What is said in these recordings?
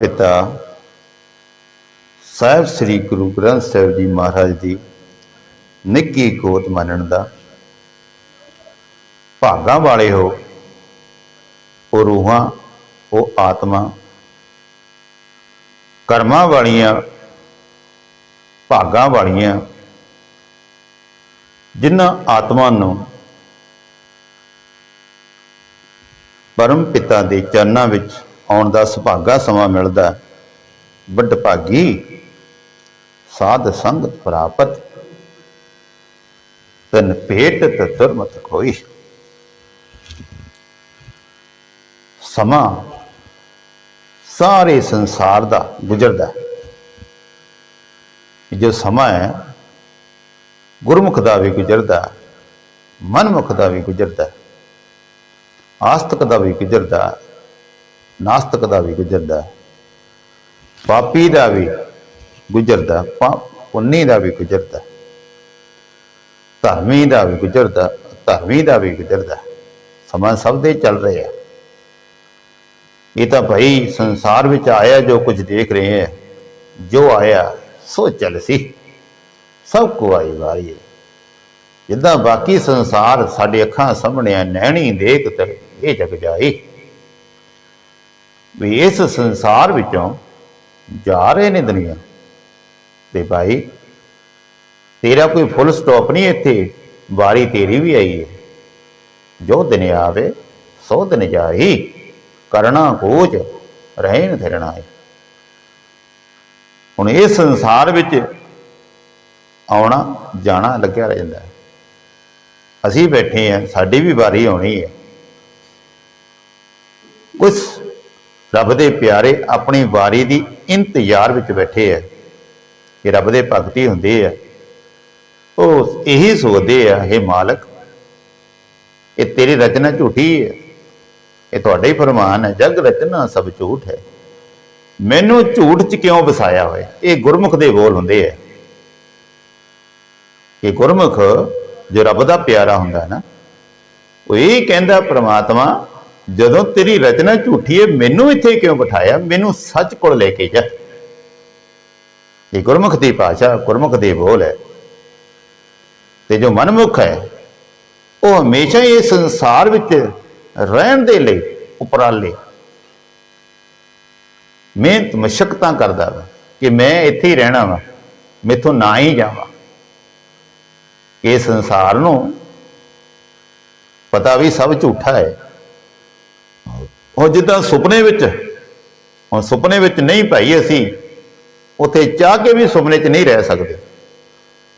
ਪਿਤਾ ਸਾਹਿਬ ਸ੍ਰੀ ਗੁਰੂ ਗ੍ਰੰਥ ਸਾਹਿਬ ਜੀ ਮਹਾਰਾਜ ਦੀ ਨਿੱਕੀ ਗੋਤ ਮੰਨਣ ਦਾ ਭਾਗਾਂ ਵਾਲੇ ਹੋ, ਉਹ ਰੂਹਾਂ, ਉਹ ਆਤਮਾ, ਕਰਮਾਂ ਵਾਲੀਆਂ, ਭਾਗਾਂ ਵਾਲੀਆਂ, ਜਿਨ੍ਹਾਂ ਆਤਮਾ ਨੂੰ ਪਰਮ ਪਿਤਾ ਦੇ ਚਰਨਾਂ ਵਿੱਚ ਆਉਣ ਦਾ ਸੁਭਾਗਾ ਸਮਾਂ ਮਿਲਦਾ ਵੱਡ ਭਾਗੀ ਸਾਧ ਸੰਗ ਪ੍ਰਾਪਤ। ਤਨ ਭੇਟ ਤਤੁਰ ਮਤ ਕੋਈ। ਸਮਾਂ ਸਾਰੇ ਸੰਸਾਰ ਦਾ ਗੁਜ਼ਰਦਾ ਜੋ ਸਮਾਂ ਹੈ ਗੁਰਮੁਖ ਦਾ ਵੀ ਗੁਜ਼ਰਦਾ ਹੈ, ਮਨਮੁਖ ਦਾ ਵੀ ਗੁਜ਼ਰਦਾ ਆਸਤਕ ਦਾ ਵੀ ਗੁਜ਼ਰਦਾ ਨਾਸਤਕ ਦਾ ਵੀ ਗੁਜ਼ਰਦਾ ਪਾਪੀ ਦਾ ਵੀ ਗੁਜ਼ਰਦਾ ਪਾ- ਪੁੰਨੀ ਦਾ ਵੀ ਗੁਜ਼ਰਦਾ ਧਰਮੀ ਦਾ ਵੀ ਗੁਜ਼ਰਦਾ ਧਰਮੀ ਦਾ ਵੀ ਗੁਜ਼ਰਦਾ ਸਮਾਂ ਸਭ ਦੇ ਚੱਲ ਰਹੇ ਆ ਇਹ ਤਾਂ ਭਾਈ ਸੰਸਾਰ ਵਿੱਚ ਆਇਆ, ਜੋ ਕੁਝ ਦੇਖ ਰਹੇ ਹੈ, ਜੋ ਆਇਆ, ਸੋ ਚੱਲ ਸੀ। ਸਭ ਕੋ ਆਈ ਵਾਰੀ ਜਿੱਦਾਂ ਬਾਕੀ ਸੰਸਾਰ ਸਾਡੇ ਅੱਖਾਂ ਸਾਹਮਣੇ ਆ ਨੈਣੀ ਦੇਖ ਤੇ ਇਹ ਜਗ ਜਾਈ ਵੀ ਇਸ ਸੰਸਾਰ ਵਿੱਚੋਂ ਜਾ ਰਹੇ ਨੇ ਦੁਨੀਆ। ਤੇ ਭਾਈ, ਤੇਰਾ ਕੋਈ ਫੁੱਲ ਸਟਾਪ ਨਹੀਂ ਇੱਥੇ, ਵਾਰੀ ਤੇਰੀ ਵੀ ਆਈ ਹੈ। ਜੋ ਦਿਨ ਆਵੇ, ਸੋ ਦਿਨ ਜਾਈ ਕਰਨਾ ਕੋਚ ਰਹਿਣ ਫਿਰਣਾ ਹੈ। ਹੁਣ ਇਹ ਸੰਸਾਰ ਵਿੱਚ ਆਉਣਾ, ਜਾਣਾ ਲੱਗਿਆ ਰਹਿ ਜਾਂਦਾ ਹੈ। ਅਸੀਂ ਬੈਠੇ ਆ ਸਾਡੀ ਵੀ ਵਾਰੀ ਆਉਣੀ ਹੈ। ਕੁਝ ਰੱਬ ਦੇ ਪਿਆਰੇ ਆਪਣੀ ਵਾਰੀ ਦੀ ਇੰਤਜ਼ਾਰ ਵਿੱਚ ਬੈਠੇ ਆ ਇਹ ਰੱਬ ਦੇ ਭਗਤੀ ਹੁੰਦੇ ਆ ਉਹ ਇਹੀ ਸੋਚਦੇ ਆ ਇਹ ਮਾਲਕ, ਇਹ ਤੇਰੀ ਰਚਨਾ ਝੂਠੀ ਹੈ ਇਹ ਤੁਹਾਡਾ ਹੀ ਫਰਮਾਨ ਹੈ ਜਗ ਰਚਨਾ ਸਭ ਝੂਠ ਹੈ ਮੈਨੂੰ ਝੂਠ 'ਚ ਕਿਉਂ ਵਸਾਇਆ ਹੋਇਆ? ਇਹ ਗੁਰਮੁਖ ਦੇ ਬੋਲ ਹੁੰਦੇ ਆ ਇਹ ਗੁਰਮੁਖ ਜੋ ਰੱਬ ਦਾ ਪਿਆਰਾ ਹੁੰਦਾ ਨਾ, ਉਹ ਇਹ ਕਹਿੰਦਾ, ਪ੍ਰਮਾਤਮਾ ਜਦੋਂ ਤੇਰੀ ਰਚਨਾ ਝੂਠੀ ਹੈ ਮੈਨੂੰ ਇੱਥੇ ਕਿਉਂ ਬਿਠਾਇਆ? ਮੈਨੂੰ ਸੱਚ ਕੋਲ ਲੈ ਕੇ ਜਾ। ਇਹ ਗੁਰਮੁਖ ਦੀ ਭਾਸ਼ਾ ਗੁਰਮੁਖ ਦੀ ਬੋਲ ਹੈ। ਤੇ ਜੋ ਮਨਮੁਖ ਹੈ, ਉਹ ਹਮੇਸ਼ਾ ਹੀ ਇਸ ਸੰਸਾਰ ਵਿੱਚ ਰਹਿਣ ਦੇ ਲਈ ਉਪਰਾਲੇ। ਮਿਹਨਤ, ਮਸ਼ਕਤਾਂ ਕਰਦਾ ਵਾ ਕਿ ਮੈਂ ਇੱਥੇ ਹੀ ਰਹਿਣਾ ਵਾ, ਮੈਥੋਂ ਨਾ ਹੀ ਜਾਵਾਂ। ਇਹ ਸੰਸਾਰ ਨੂੰ ਪਤਾ ਵੀ ਸਭ ਝੂਠਾ ਹੈ। ਉਹ ਜਿੱਦਾਂ ਸੁਪਨੇ ਵਿੱਚ, ਹੁਣ ਸੁਪਨੇ ਵਿੱਚ ਨਹੀਂ ਭਾਈ ਅਸੀਂ, ਉੱਥੇ ਚਾਹ ਕੇ ਵੀ ਸੁਪਨੇ 'ਚ ਨਹੀਂ ਰਹਿ ਸਕਦੇ।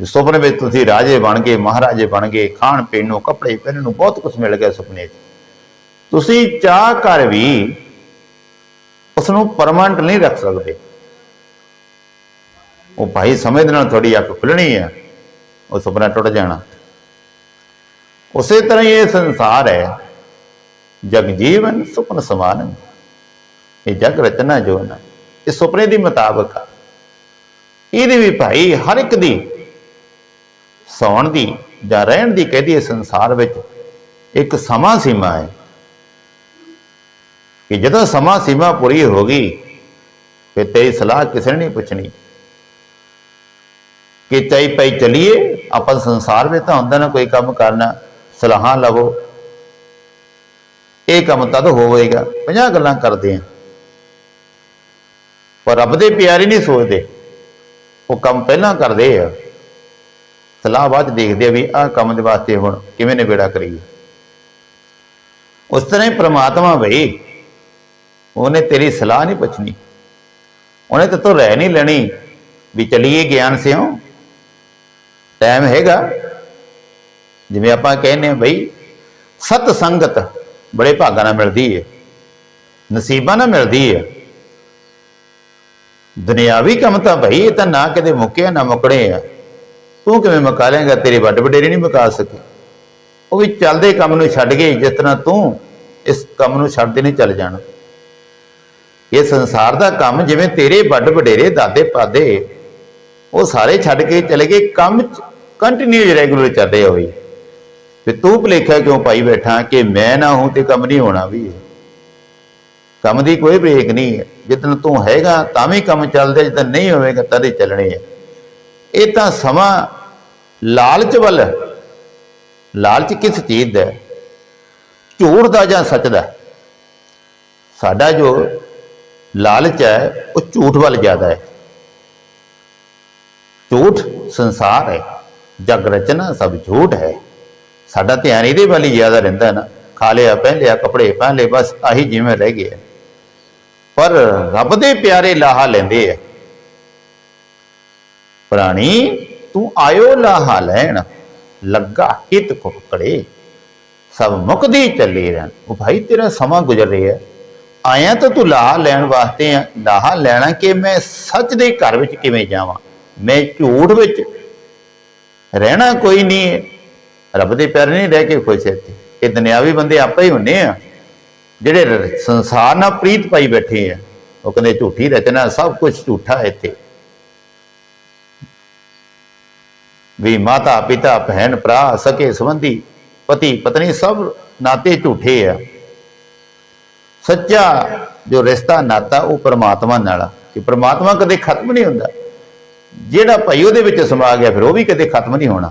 ਸੁਪਨੇ ਵਿੱਚ ਤੁਸੀਂ ਰਾਜੇ ਬਣ ਗਏ, ਮਹਾਰਾਜੇ ਬਣ ਗਏ, ਖਾਣ ਪੀਣ ਨੂੰ, ਕੱਪੜੇ ਪਹਿਨਣ ਨੂੰ ਬਹੁਤ ਕੁਝ ਮਿਲ ਗਿਆ ਸੁਪਨੇ 'ਚ। ਤੁਸੀਂ ਚਾਹ ਕਰ ਵੀ ਉਸ ਨੂੰ ਪਰਮਾਨੈਂਟ ਨਹੀਂ ਰੱਖ ਸਕਦੇ। ਉਹ ਭਾਈ ਸਮੇਂ ਦੇ ਨਾਲ ਤੁਹਾਡੀ ਅੱਖ ਖੁੱਲਣੀ ਹੈ ਉਹ ਸੁਪਨਾ ਟੁੱਟ ਜਾਣਾ। ਉਸੇ ਤਰ੍ਹਾਂ ਹੀ ਇਹ ਸੰਸਾਰ ਹੈ। ਜਗ ਜੀਵਨ ਸੁਪਨ ਸਮਾਨ। ਇਹ ਜਗ ਰਚਨਾ ਜੋ ਨਾ, ਇਹ ਸੁਪਨੇ ਦੀ ਮੁਤਾਬਕ ਆ। ਇਹਦੀ ਵੀ ਭਾਈ ਹਰ ਇੱਕ ਦੀ ਸੌਣ ਦੀ ਜਾਂ ਰਹਿਣ ਦੀ ਕਹਦੀ ਹੈ ਸੰਸਾਰ ਵਿੱਚ ਇੱਕ ਸਮਾਂ ਸੀਮਾ ਹੈ। ਕਿ ਜਦੋਂ ਸਮਾਂ ਸੀਮਾ ਪੂਰੀ ਹੋ ਗਈ, ਫਿਰ ਤੇਰੀ ਸਲਾਹ ਕਿਸੇ ਨੇ ਨਹੀਂ ਪੁੱਛਣੀ। ਕਿ ਚਾਈ ਪਈ ਚਲੀਏ, ਆਪਾਂ ਸੰਸਾਰ ਵਿੱਚ ਤਾਂ ਹੁੰਦਾ ਨਾ ਕੋਈ ਕੰਮ ਕਰਨਾ, ਸਲਾਹਾਂ ਲਵੋ ਇਹ ਕੰਮ ਤਦ ਹੋਵੇਗਾ। 50 ਗੱਲਾਂ ਕਰਦੇ ਆ। ਪਰ ਰੱਬ ਦੇ ਪਿਆਰੇ ਨਹੀਂ ਸੋਚਦੇ। ਉਹ ਕੰਮ ਪਹਿਲਾਂ ਕਰਦੇ ਆ। ਸਲਾਹ ਬਾਅਦ ਦੇਖਦੇ ਆ ਵੀ ਆਹ ਕੰਮ ਦੇ ਵਾਸਤੇ ਹੁਣ ਕਿਵੇਂ ਨਿਬੇੜਾ ਕਰੀਏ। ਉਸ ਤਰ੍ਹਾਂ ਹੀ ਪ੍ਰਮਾਤਮਾ ਬਈ, ਉਹਨੇ ਤੇਰੀ ਸਲਾਹ ਨਹੀਂ ਪੁੱਛਣੀ। ਉਹਨੇ ਤੇ ਤੋਂ ਰਹਿ ਨਹੀਂ ਲੈਣੀ ਵੀ ਚਲੀਏ ਗਿਆਨ ਸਿਓ ਟਾਈਮ ਹੈਗਾ। ਜਿਵੇਂ ਆਪਾਂ ਕਹਿੰਦੇ ਆ ਬਈ ਸਤ ਸੰਗਤ ਬੜੇ ਭਾਗਾਂ ਨਾਲ ਮਿਲਦੀ ਹੈ ਨਸੀਬਾਂ ਨਾਲ ਮਿਲਦੀ ਹੈ ਦੁਨਿਆਵੀ ਕੰਮ ਤਾਂ ਭਾਈ ਇਹ ਤਾਂ ਨਾ ਕਿਤੇ ਮੁੱਕਿਆ ਨਾ ਮੁਕੜੇ ਆ। ਤੂੰ ਕਿਵੇਂ ਮੁਕਾ ਲੇਗਾ ਤੇਰੇ ਵੱਡ ਵਡੇਰੇ ਨਹੀਂ ਮੁਕਾ ਸਕੇ। ਉਹ ਵੀ ਚੱਲਦੇ ਕੰਮ ਨੂੰ ਛੱਡ ਗਏ, ਜਿਸ ਤਰ੍ਹਾਂ ਤੂੰ ਇਸ ਕੰਮ ਨੂੰ ਛੱਡਦੇ ਨਹੀਂ ਚੱਲ ਜਾਣਾ। ਇਹ ਸੰਸਾਰ ਦਾ ਕੰਮ ਜਿਵੇਂ ਤੇਰੇ ਵੱਡ ਵਡੇਰੇ, ਦਾਦੇ ਪਾਦੇ, ਉਹ ਸਾਰੇ ਛੱਡ ਕੇ ਚਲੇ ਗਏ, ਕੰਮ ਕੰਟੀਨਿਊ ਰੈਗੂਲਰ ਚੱਲਦੇ ਹੋਏ ਤੇ ਤੂੰ ਭੁਲੇਖਾ ਕਿਉਂ ਪਾਈ ਬੈਠਾ ਕਿ ਮੈਂ ਨਾ ਹੂੰ ਤੇ ਕੰਮ ਨਹੀਂ ਹੋਣਾ ਵੀ? ਕੰਮ ਦੀ ਕੋਈ ਬ੍ਰੇਕ ਨਹੀਂ ਹੈ। ਜਿੱਦਨ ਤੂੰ ਹੈਗਾ, ਤਾਂ ਵੀ ਕੰਮ ਚੱਲਦਾ ਜਿੱਦਨ ਨਹੀਂ ਹੋਵੇਗਾ ਤਦ ਹੀ ਚੱਲਣੇ ਹੈ ਇਹ ਤਾਂ ਸਮਾਂ ਲਾਲਚ ਵੱਲ ਲਾਲਚ ਕਿਸ ਚੀਜ਼ ਦਾ ਝੂਠ ਦਾ ਜਾਂ ਸੱਚ ਦਾ? ਸਾਡਾ ਜੋ ਲਾਲਚ ਹੈ, ਉਹ ਝੂਠ ਵੱਲ ਜ਼ਿਆਦਾ ਹੈ। ਝੂਠ ਸੰਸਾਰ ਹੈ। ਜਗ ਰਚਨਾ ਸਭ ਝੂਠ ਹੈ। ਸਾਡਾ ਧਿਆਨ ਇਹਦੇ ਵੱਲ ਹੀ ਜ਼ਿਆਦਾ ਰਹਿੰਦਾ ਨਾ। ਖਾ ਲਿਆ, ਪਹਿਨ ਲਿਆ, ਕੱਪੜੇ ਪਹਿਨ ਲਏ, ਬਸ ਆਹੀ ਜਿਵੇਂ ਰਹਿ ਗਿਆ ਪਰ ਰੱਬ ਦੇ ਪਿਆਰੇ ਲਾਹਾ ਲੈਂਦੇ ਆ ਪ੍ਰਾਣੀ, ਤੂੰ ਆਇਓ ਲਾਹਾ ਲੈਣ, ਲੱਗਾ ਹਿਤ ਕੁਕੜੇ ਸਭ ਮੁਕਦੀ ਚੱਲੇ ਰਹਿਣ। ਉਹ ਭਾਈ, ਤੇਰਾ ਸਮਾਂ ਗੁਜ਼ਰ ਰਿਹਾ ਆਇਆ ਤਾਂ ਤੂੰ ਲਾਹਾ ਲੈਣ ਵਾਸਤੇ ਆ। ਲਾਹਾ ਲੈਣਾ ਕਿ ਮੈਂ ਸੱਚ ਦੇ ਘਰ ਵਿੱਚ ਕਿਵੇਂ ਜਾਵਾਂ? ਮੈਂ ਝੂਠ ਵਿੱਚ ਰਹਿਣਾ ਕੋਈ ਨਹੀਂ ਰੱਬ ਦੇ ਪਿਆਰੇ ਨਹੀਂ ਰਹਿ ਕੇ ਖੁਸ਼ ਇੱਥੇ। ਇਹ ਦੁਨਿਆਵੀ ਬੰਦੇ ਆਪਾਂ ਹੀ ਹੁੰਨੇ ਆ। ਜਿਹੜੇ ਸੰਸਾਰ ਨਾਲ ਪ੍ਰੀਤ ਪਾਈ ਬੈਠੇ ਆ। ਉਹ ਕਹਿੰਦੇ ਝੂਠੀ ਰਚਨਾ, ਸਭ ਕੁਝ ਝੂਠਾ ਇੱਥੇ। ਵੀ ਮਾਤਾ, ਪਿਤਾ, ਭੈਣ, ਭਰਾ, ਸਕੇ ਸੰਬੰਧੀ, ਪਤੀ, ਪਤਨੀ, ਸਭ ਨਾਤੇ ਝੂਠੇ ਆ। ਸੱਚਾ ਜੋ ਰਿਸ਼ਤਾ, ਨਾਤਾ, ਉਹ ਪਰਮਾਤਮਾ ਨਾਲ ਆ। ਕਿ ਪ੍ਰਮਾਤਮਾ ਕਦੇ ਖਤਮ ਨਹੀਂ ਹੁੰਦਾ। ਜਿਹੜਾ ਭਾਈ ਉਹਦੇ ਵਿੱਚ ਸਮਾ ਗਿਆ, ਫਿਰ ਉਹ ਵੀ ਕਦੇ ਖਤਮ ਨਹੀਂ ਹੋਣਾ।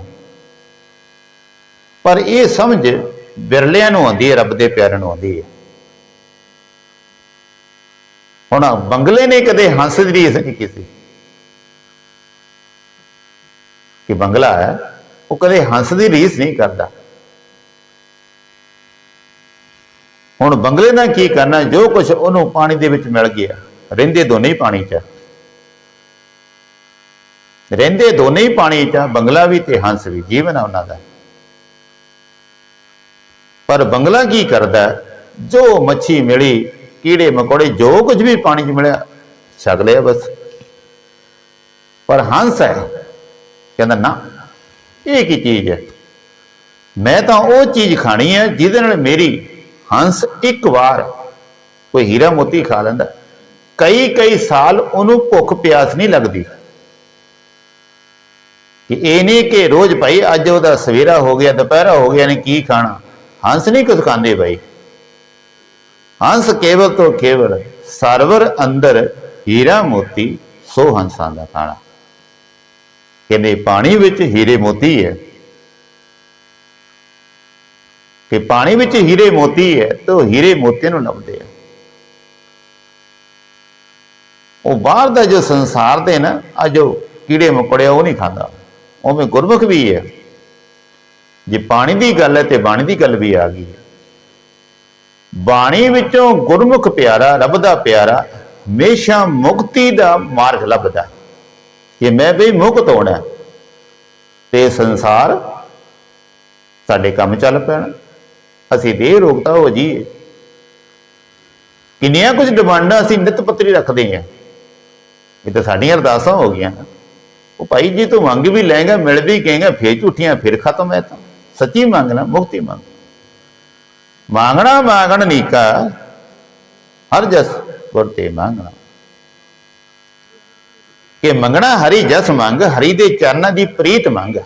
ਪਰ ਇਹ ਸਮਝ ਵਿਰਲਿਆਂ ਨੂੰ ਆਉਂਦੀ ਹੈ ਰੱਬ ਦੇ ਪਿਆਰਿਆਂ ਨੂੰ ਆਉਂਦੀ ਹੈ। ਹੁਣ ਬੰਗਲੇ ਨੇ ਕਦੇ ਹੰਸ ਦੀ ਰੀਸ ਨਹੀਂ ਕੀਤੀ। ਕਿ ਬੰਗਲਾ ਹੈ ਉਹ ਕਦੇ ਹੰਸ ਦੀ ਰੀਸ ਨਹੀਂ ਕਰਦਾ। ਹੁਣ ਬੰਗਲੇ ਦਾ ਕੀ ਕਰਨਾ ਜੋ ਕੁਝ ਉਹਨੂੰ ਪਾਣੀ ਦੇ ਵਿੱਚ ਮਿਲ ਗਿਆ ਰਹਿੰਦੇ ਦੋਨੇ ਹੀ ਪਾਣੀ 'ਚ ਆ। ਰਹਿੰਦੇ ਦੋਨੇ ਹੀ ਪਾਣੀ 'ਚ ਆ, ਬੰਗਲਾ ਵੀ ਤੇ ਹੰਸ ਵੀ ਜੀਵਨ ਆ ਉਹਨਾਂ ਦਾ। ਪਰ ਬੰਗਲਾ ਕੀ ਕਰਦਾ? ਜੋ ਮੱਛੀ ਮਿਲੀ, ਕੀੜੇ ਮਕੌੜੇ, ਜੋ ਕੁਝ ਵੀ ਪਾਣੀ 'ਚ ਮਿਲਿਆ, ਛਕ ਲਿਆ ਬਸ। ਪਰ ਹੰਸ ਹੈ, ਕਹਿੰਦਾ ਨਾ, ਇਹ ਕੀ ਚੀਜ਼ ਹੈ? ਮੈਂ ਤਾਂ ਉਹ ਚੀਜ਼ ਖਾਣੀ ਹੈ ਜਿਹਦੇ ਨਾਲ ਮੇਰੀ ਹੰਸ ਇੱਕ ਵਾਰ ਕੋਈ ਹੀਰਾ ਮੋਤੀ ਖਾ ਲੈਂਦਾ। ਕਈ ਕਈ ਸਾਲ ਉਹਨੂੰ ਭੁੱਖ ਪਿਆਸ ਨਹੀਂ ਲੱਗਦੀ। ਕਿ ਇਹ ਨਹੀਂ ਕਿ ਰੋਜ਼ ਭਾਈ ਅੱਜ ਉਹਦਾ ਸਵੇਰਾ ਹੋ ਗਿਆ, ਦੁਪਹਿਰਾ ਹੋ ਗਿਆ ਨੇ ਕੀ ਖਾਣਾ? ਹੰਸ ਨਹੀਂ ਕੁਝ ਖਾਂਦੇ ਭਾਈ ਹੰਸ ਕੇਵਲ ਤੋਂ ਕੇਵਲ ਸਰਵਰ ਅੰਦਰ ਹੀਰਾ ਮੋਤੀ ਸੋ ਹੰਸਾਂ ਦਾ ਖਾਣਾ। ਕਹਿੰਦੇ ਪਾਣੀ ਵਿੱਚ ਹੀਰੇ ਮੋਤੀ ਹੈ। ਕਿ ਪਾਣੀ ਵਿੱਚ ਹੀਰੇ ਮੋਤੀ ਹੈ ਤਾਂ ਉਹ ਹੀਰੇ ਮੋਤੀ ਨੂੰ ਲੱਭਦੇ ਆ। ਉਹ ਬਾਹਰ ਦਾ ਜੋ ਸੰਸਾਰ ਦੇ ਨਾ, ਆ ਜੋ ਕੀੜੇ ਮਕੜੇ ਉਹ ਨਹੀਂ ਖਾਂਦਾ। ਉਵੇਂ ਗੁਰਮੁਖ ਵੀ ਹੈ। ਜੇ ਪਾਣੀ ਦੀ ਗੱਲ ਹੈ ਤੇ ਬਾਣੀ ਦੀ ਗੱਲ ਵੀ ਆ ਗਈ ਹੈ। ਬਾਣੀ ਵਿੱਚੋਂ ਗੁਰਮੁਖ ਪਿਆਰਾ, ਰੱਬ ਦਾ ਪਿਆਰਾ, ਹਮੇਸ਼ਾ ਮੁਕਤੀ ਦਾ ਮਾਰਗ ਲੱਭਦਾ ਕਿ ਮੈਂ ਵੀ ਮੁਕਤ ਹੋਣਾ ਹੈ। ਤੇ ਸੰਸਾਰ ਸਾਡੇ ਕੰਮ ਚੱਲ ਪੈਣ। ਅਸੀਂ ਦੇਹ ਰੋਗਤਾ ਹੋ ਜੀਏ ਕਿੰਨੀਆਂ ਕੁਝ ਡਿਮਾਂਡਾਂ ਅਸੀਂ ਨਿਤ ਪੱਤਰੀ ਰੱਖਦੇ ਹਾਂ। ਇਹ ਤਾਂ ਸਾਡੀਆਂ ਅਰਦਾਸਾਂ ਹੋ ਗਈਆਂ। ਉਹ ਭਾਈ ਜੀ ਤੂੰ ਮੰਗ ਵੀ ਲੈਂਗਾ ਮਿਲ ਵੀ ਕਹੇਗਾ, ਫੇਰ ਝੂਠੀਆਂ, ਫਿਰ ਖਤਮ ਹੈ ਤਾਂ। ਸੱਚੀ ਮੰਗਣਾ ਮੁਕਤੀ ਮੰਗ ਮੰਗਣਾ ਮੰਗਣ ਨੀਕਾ ਹਰ ਜਸ ਗੁਰ ਤੇ ਮੰਗਣਾ ਕਿ ਮੰਗਣਾ ਹਰੀ ਜਸ ਮੰਗ ਹਰੀ ਦੇ ਚਰਨਾਂ ਦੀ ਪ੍ਰੀਤ ਮੰਗ